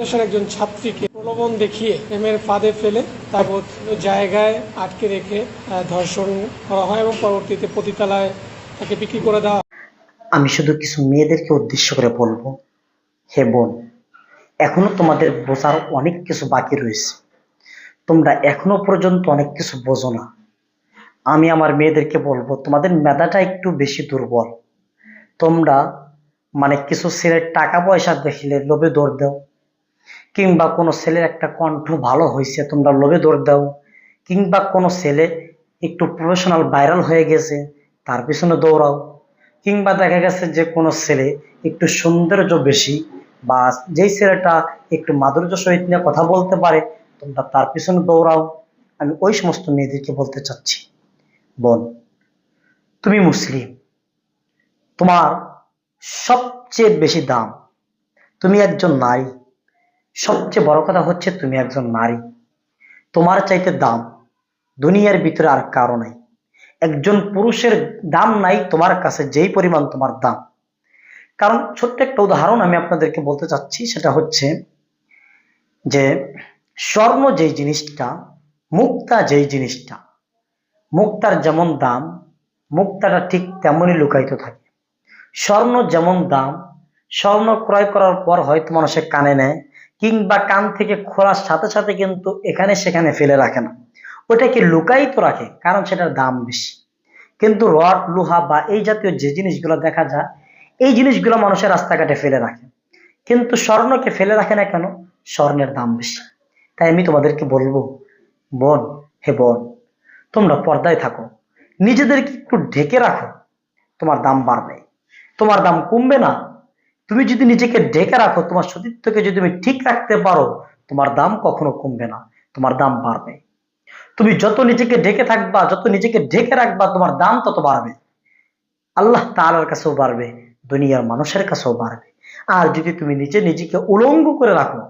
দেশের একজন ছাত্রীকে প্রলোভন দেখিয়ে প্রেমের ফাঁদে ফেলে বিভিন্ন জায়গায় আটকে রেখে ধর্ষণ করা হয় এবং পরবর্তীতে পতিতালায় তাকে বিক্রি করে দেওয়া আমি শুধু কিছু মেয়েদেরকে উদ্দেশ্য করে বলব, হে বোন, এখনও তোমাদের বোঝার অনেক কিছু বাকি রয়েছে। তোমরা এখনও পর্যন্ত অনেক কিছু বোঝো না। আমি আমার মেয়েদেরকে বলব, তোমাদের মেধাটা একটু বেশি দুর্বল। তোমরা মানে কিছু ছেলের টাকা পয়সা দেখলে লোভে দৌড় দাও। কিংবা কোনো ছেলের একটা কণ্ঠ ভালো হয়েছে তোমরা লোভে দৌড় দাও। কিংবা কোনো ছেলে একটু প্রফেশনাল ভাইরাল হয়ে গেছে, তার পিছনে দৌড়াও। কিংবা দেখা গেছে যে কোনো ছেলে একটু সৌন্দর্য বেশি বা যেই ছেলেটা একটু মাধুর্য সহিত নিয়ে কথা বলতে পারে, তোমরা তার পিছনে দৌড়াও। আমি ওই সমস্ত মেয়েদেরকে বলতে চাচ্ছি। বোন, তুমি মুসলিম। তোমার সবচেয়ে বেশি দাম। তুমি একজন নারী। সবচেয়ে বড় কথা হচ্ছে তুমি একজন নারী। তোমার চাইতে দাম দুনিয়ার ভিতরে আর কারও নাই। একজন পুরুষের দাম নাই তোমার কাছে, যেই পরিমাণ তোমার দাম। কারণ ছোট্ট একটা উদাহরণ আমি আপনাদেরকে বলতে চাচ্ছি, সেটা হচ্ছে যে স্বর্ণ যেই জিনিসটা, মুক্তা যেই জিনিসটা, মুক্তার যেমন দাম, মুক্তাটা ঠিক তেমনই লুকায়িত থাকে। স্বর্ণ যেমন দাম, স্বর্ণ ক্রয় করার পর হয়তো মানুষের কানে নেয় কিংবা কান থেকে খোলার সাথে সাথে কিন্তু এখানে সেখানে ফেলে রাখে না। ওটাকে লুকায়িত রাখে, কারণ সেটার দাম বেশি। কিন্তু রড, লোহা বা এই জাতীয় যে জিনিসগুলো দেখা যায়, এই জিনিসগুলো মানুষের রাস্তাঘাটে ফেলে রাখে। কিন্তু স্বর্ণকে ফেলে রাখে না কেন? স্বর্ণের দাম বেশি। তাই আমি তোমাদেরকে বলব, বোন, হে বোন, তোমরা পর্দায় থাকো। নিজেদেরকে একটু ঢেকে রাখো, তোমার দাম বাড়বে। তোমার দাম কমবে না তুমি যদি নিজেকে ঢেকে রাখো, তোমার সতীত্বকে যদি তুমি ঠিক রাখতে পারো, তোমার দাম কখনো কমবে না, তোমার দাম বাড়বে। তুমি যত নিজেকে ঢেকে থাকবা, যত নিজেকে ঢেকে রাখবা, তোমার দাম তত বাড়বে। আল্লাহ তাআলার কাছেও বাড়বে, দুনিয়ার মানুষের কাছেও বাড়বে। আর যদি তুমি নিজে নিজেকে উলঙ্গ করে রাখো,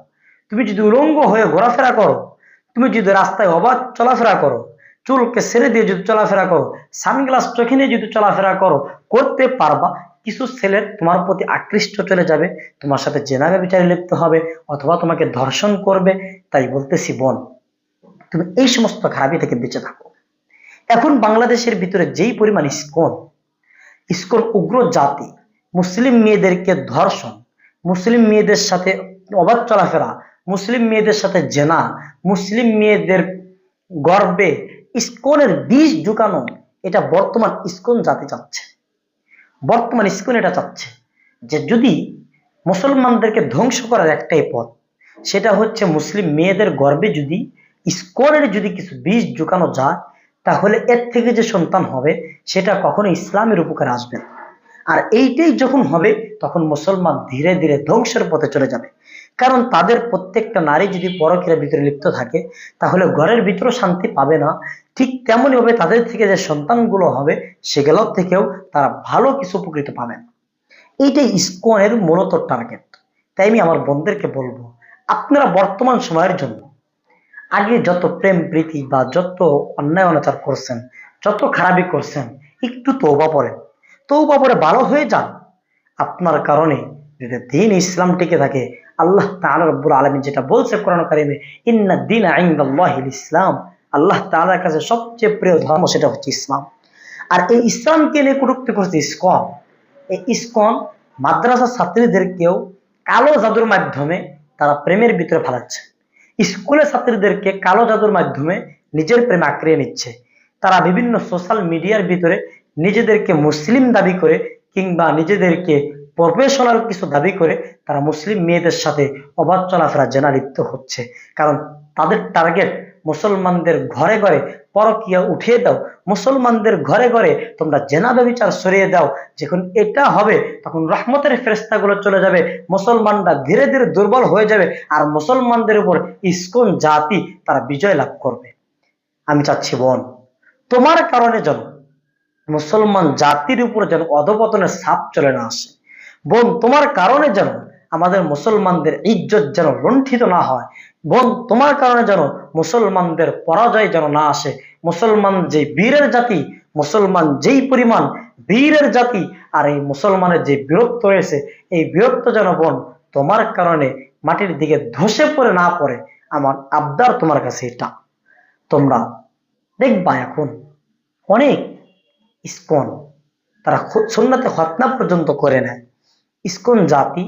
তুমি যদি উলঙ্গ হয়ে ঘোরাফেরা করো, তুমি যদি রাস্তায় অবাধ চলাফেরা করো, চুলকে ছেড়ে দিয়ে যদি চলাফেরা করো, সানগ্লাস চোখে নিয়ে যদি চলাফেরা করো, করতে পারবা কিছু ছেলের তোমার প্রতি আকৃষ্ট চলে যাবে, তোমার সাথে জেনারে বিচারে লিপ্ত হবে অথবা তোমাকে ধর্ষণ করবে, তাই বলতেছি বোন, তুমি এই সমস্ত খারাপি থেকে বেঁচে থাকো। এখন বাংলাদেশের ভিতরে যেই পরিমাণ ইস্কন ইস্কন উগ্র জাতি, মুসলিম মেয়েদেরকে ধর্ষণ, মুসলিম মেয়েদের সাথে অবাধ চলাফেরা, মুসলিম মেয়েদের সাথে জেনা, মুসলিম মেয়েদের গর্বে ইস্কনের বীজ ঢুকানো, এটা বর্তমান ইস্কন জাতি চাচ্ছে। বর্তমান স্কুল এটা চাচ্ছে যে যদি মুসলমানদেরকে ধ্বংস করার একটাই পথ, সেটা হচ্ছে মুসলিম মেয়েদের গর্বে যদি স্কোরের যদি কিছু বীজ ঢুকানো যায়, তাহলে এর থেকে যে সন্তান হবে, সেটা কখনো ইসলামের উপকার আসবে না। আর এইটাই যখন হবে, তখন মুসলমান ধীরে ধীরে ধ্বংসের পথে চলে যাবে। কারণ তাদের প্রত্যেকটা নারী যদি পরকীয়ার ভিতরে লিপ্ত থাকে, তাহলে ঘরের ভিতরেও শান্তি পাবে না। ঠিক তেমনই ভাবে তাদের থেকে যে সন্তানগুলো হবে, সেগুলোর থেকেও তারা ভালো কিছু উপকৃত পাবেন এইটাই ইস্কনের মূলত টার্গেট তাই আমি আমার বন্ধুদেরকে বলব, আপনারা বর্তমান সময়ের জন্য আগে যত প্রেম, প্রীতি বা যত অন্যায় অনাচার করছেন, যত খারাপি করছেন, একটু তৌবা পড়েন তৌবা পরে ভালো হয়ে যান। আপনার কারণে যদি দিন ইসলাম টিকে থাকে, আল্লাহ রব্বুল আলামিন যেটা বলছে কোরআন কারিমে, ইন্না দিন ইনদাল্লাহিল ইসলাম আল্লাহ তাআলার কাছে সবচেয়ে প্রিয় ধর্ম সেটা হচ্ছে ইসলাম। আর এই ইসলামকে নিয়ে কটুক্তি করছে ইসকন। এই ইসকন মাদ্রাসা ছাত্রীদেরকেও কালো জাদুর মাধ্যমে তারা প্রেমের ভিতরে ফেলাচ্ছে। স্কুলের ছাত্রীদেরকে কালো জাদুর মাধ্যমে নিজের প্রেম আঁকড়িয়ে নিচ্ছে। তারা বিভিন্ন সোশ্যাল মিডিয়ার ভিতরে নিজেদেরকে মুসলিম দাবি করে কিংবা নিজেদেরকে প্রফেশনাল কিছু দাবি করে, তারা মুসলিম মেয়েদের সাথে অবাধ চলাফেরা জেনা লিপ্ত হচ্ছে। কারণ তাদের টার্গেট মুসলমানদের ঘরে ঘরে পরকিয়া উঠিয়ে দাও। মুসলমানদের ঘরে ঘরে তোমরা জেনা ব্যবচার সরিয়ে দাও। যখন এটা হবে, তখন রহমতের ফেরেস্তাগুলো চলে যাবে। মুসলমানরা ধীরে ধীরে দুর্বল হয়ে যাবে আর মুসলমানদের উপর ইস্কন জাতি তারা বিজয় লাভ করবে। আমি চাচ্ছি বোন, তোমার কারণে যেন মুসলমান জাতির উপর যেন অধপতনের ছাপ চলে না আসে। বোন, তোমার কারণে যেন আমাদের মুসলমানদের ইজ্জত যেন লুণ্ঠিত না হয়। বোন, তোমার কারণে যেন মুসলমানদের পরাজয় যেন না আসে। মুসলমান যে বীরের জাতি, মুসলমান যেই পরিমাণ বীরের জাতি, আর এই মুসলমানের যে বীরত্ব রয়েছে, এই বীরত্ব যেন বোন, তোমার কারণে মাটির দিকে ধসে পড়ে না পড়ে, আমার আবদার তোমার কাছে এটা। তোমরা দেখবা এখন অনেক ইস্কন তারা সুন্নাতে খতনা পর্যন্ত করে নেয়। ইস্কন জাতি,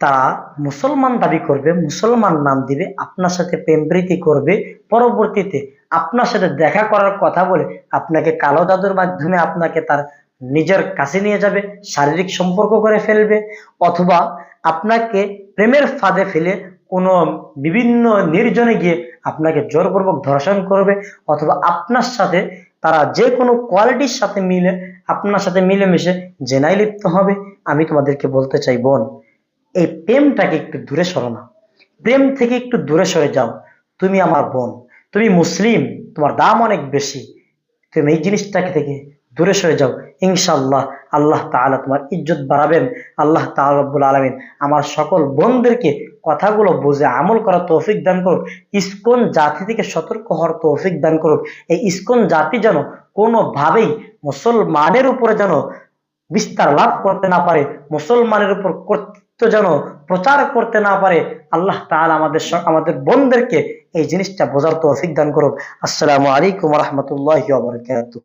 তারা মুসলমান দাবি করবে, মুসলমান নাম দিবে, আপনার সাথে প্রেমপ্রীতি করবে, পরবর্তীতে আপনার সাথে দেখা করার কথা বলে আপনাকে কালো জাদুর মাধ্যমে আপনাকে তার নিজের কাছে নিয়ে যাবে, শারীরিক সম্পর্ক করে ফেলবে, অথবা আপনাকে প্রেমের ফাঁদে ফেলে কোনো বিভিন্ন নির্জনে গিয়ে আপনাকে জোরপূর্বক ধর্ষণ করবে, অথবা আপনার সাথে তারা যে কোনো কোয়ালিটির সাথে মিলে, আপনার সাথে মিলেমিশে জেনাই লিপ্ত হবে। আমি তোমাদেরকে বলতে চাই, বোন, এই প্রেমটাকে একটু দূরে সরো না। প্রেম থেকে একটু দূরে সরে যাও। তুমি আমার বোন, তুমি মুসলিম, তোমার দাম অনেক বেশি। তুমি এই জিনিসটাকে থেকে দূরে সরে যাও। ইনশাআল্লাহ আল্লাহ তাআলা তোমার ইজ্জত বাড়াবেন। আল্লাহ তাআলা রব্বুল আলামিন আমার সকল বোনদেরকে কথাগুলো বুঝে আমল করার তৌফিক দান করুক। ইসকন জাতি থেকে সতর্ক হওয়ার তৌফিক দান করুক। এই ইসকন জাতি যেন কোনোভাবেই মুসলমানের উপরে যেন বিস্তার লাভ করতে না পারে, মুসলমানের উপর কর্তৃত্ব যেন প্রচার করতে না পারে, আল্লাহ তাআলা আমাদের আমাদের বোনদেরকে এই জিনিসটা বোঝার তৌফিক দান করুক। আসসালামু আলাইকুম রহমতুল্লাহ বারকাতুহ।